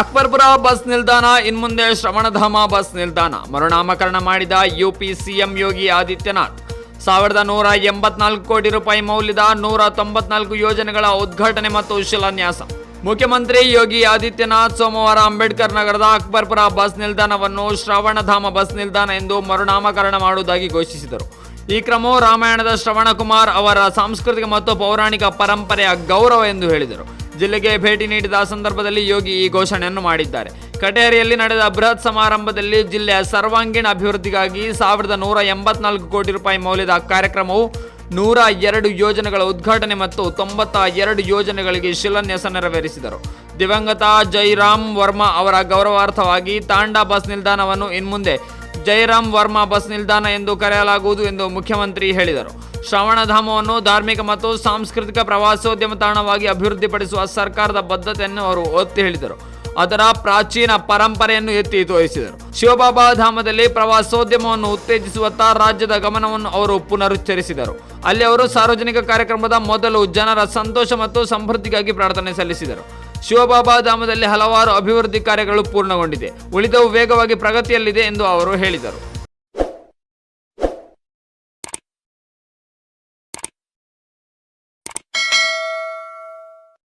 ಅಕ್ಬರ್ಪುರ bus ನಿಲ್ದಾಣ ಇನ್ಮುಂದೆ ಶ್ರವಣಧಾಮ bus ನಿಲ್ದಾಣ. ಮರುನಾಮಕರಣ ಮಾಡಿದ ಯುಪಿ ಸಿಎಂ ಯೋಗಿ ಆದಿತ್ಯನಾಥ್. ಸಾವಿರದ ನೂರ ಎಂಬತ್ನಾಲ್ಕು ಕೋಟಿ ರೂಪಾಯಿ ಮೌಲ್ಯದ ನೂರ ತೊಂಬತ್ನಾಲ್ಕು ಯೋಜನೆಗಳ ಉದ್ಘಾಟನೆ ಮತ್ತು ಶಿಲಾನ್ಯಾಸ. ಮುಖ್ಯಮಂತ್ರಿ ಯೋಗಿ ಆದಿತ್ಯನಾಥ್ ಸೋಮವಾರ ಅಂಬೇಡ್ಕರ್ ನಗರದ ಅಕ್ಬರ್ಪುರ ಬಸ್ ನಿಲ್ದಾಣವನ್ನು ಶ್ರವಣಧಾಮ ಬಸ್ ನಿಲ್ದಾಣ ಎಂದು ಮರುನಾಮಕರಣ ಮಾಡುವುದಾಗಿ ಘೋಷಿಸಿದರು. ಈ ಕ್ರಮವು ರಾಮಾಯಣದ ಶ್ರವಣಕುಮಾರ್ ಅವರ ಸಾಂಸ್ಕೃತಿಕ ಮತ್ತು ಪೌರಾಣಿಕ ಪರಂಪರೆಯ ಗೌರವ ಎಂದು ಹೇಳಿದರು. ಜಿಲ್ಲೆಗೆ ಭೇಟಿ ನೀಡಿದ ಸಂದರ್ಭದಲ್ಲಿ ಯೋಗಿ ಈ ಘೋಷಣೆಯನ್ನು ಮಾಡಿದ್ದಾರೆ. ಕಟೇರಿಯಲ್ಲಿ ನಡೆದ ಬೃಹತ್ ಸಮಾರಂಭದಲ್ಲಿ ಜಿಲ್ಲೆಯ ಸರ್ವಾಂಗೀಣ ಅಭಿವೃದ್ಧಿಗಾಗಿ ಸಾವಿರದ ನೂರ ಎಂಬತ್ನಾಲ್ಕು ಕೋಟಿ ರೂಪಾಯಿ ಮೌಲ್ಯದ ಕಾರ್ಯಕ್ರಮವು ನೂರ ಎರಡು ಯೋಜನೆಗಳ ಉದ್ಘಾಟನೆ ಮತ್ತು ತೊಂಬತ್ತ ಎರಡು ಯೋಜನೆಗಳಿಗೆ ಶಿಲಾನ್ಯಾಸ ನೆರವೇರಿಸಿದರು. ದಿವಂಗತ ಜೈರಾಮ್ ವರ್ಮಾ ಅವರ ಗೌರವಾರ್ಥವಾಗಿ ತಾಂಡಾ ಬಸ್ ನಿಲ್ದಾಣವನ್ನು ಇನ್ಮುಂದೆ ಜಯರಾಮ್ ವರ್ಮಾ ಬಸ್ ನಿಲ್ದಾಣ ಎಂದು ಕರೆಯಲಾಗುವುದು ಎಂದು ಮುಖ್ಯಮಂತ್ರಿ ಹೇಳಿದರು. ಶ್ರವಣಧಾಮವನ್ನು ಧಾರ್ಮಿಕ ಮತ್ತು ಸಾಂಸ್ಕೃತಿಕ ಪ್ರವಾಸೋದ್ಯಮ ತಾಣವಾಗಿ ಅಭಿವೃದ್ಧಿಪಡಿಸುವ ಸರ್ಕಾರದ ಬದ್ಧತೆಯನ್ನು ಅವರು ಒತ್ತಿ ಹೇಳಿದರು. ಅದರ ಪ್ರಾಚೀನ ಪರಂಪರೆಯನ್ನು ಎತ್ತಿ ತೋರಿಸಿದರು. ಶಿವಬಾಬಾ ಧಾಮದಲ್ಲಿ ಪ್ರವಾಸೋದ್ಯಮವನ್ನು ಉತ್ತೇಜಿಸುವತ್ತ ರಾಜ್ಯದ ಗಮನವನ್ನು ಅವರು ಪುನರುಚ್ಚರಿಸಿದರು. ಅಲ್ಲಿ ಅವರು ಸಾರ್ವಜನಿಕ ಕಾರ್ಯಕ್ರಮದ ಮೊದಲು ಜನರ ಸಂತೋಷ ಮತ್ತು ಸಮೃದ್ಧಿಗಾಗಿ ಪ್ರಾರ್ಥನೆ ಸಲ್ಲಿಸಿದರು. ಶಿವಬಾಬಾ ಧಾಮದಲ್ಲಿ ಹಲವಾರು ಅಭಿವೃದ್ಧಿ ಕಾರ್ಯಗಳು ಪೂರ್ಣಗೊಂಡಿದೆ. ಉಳಿದವು ವೇಗವಾಗಿ ಪ್ರಗತಿಯಲ್ಲಿದೆ ಎಂದು ಅವರು ಹೇಳಿದರು.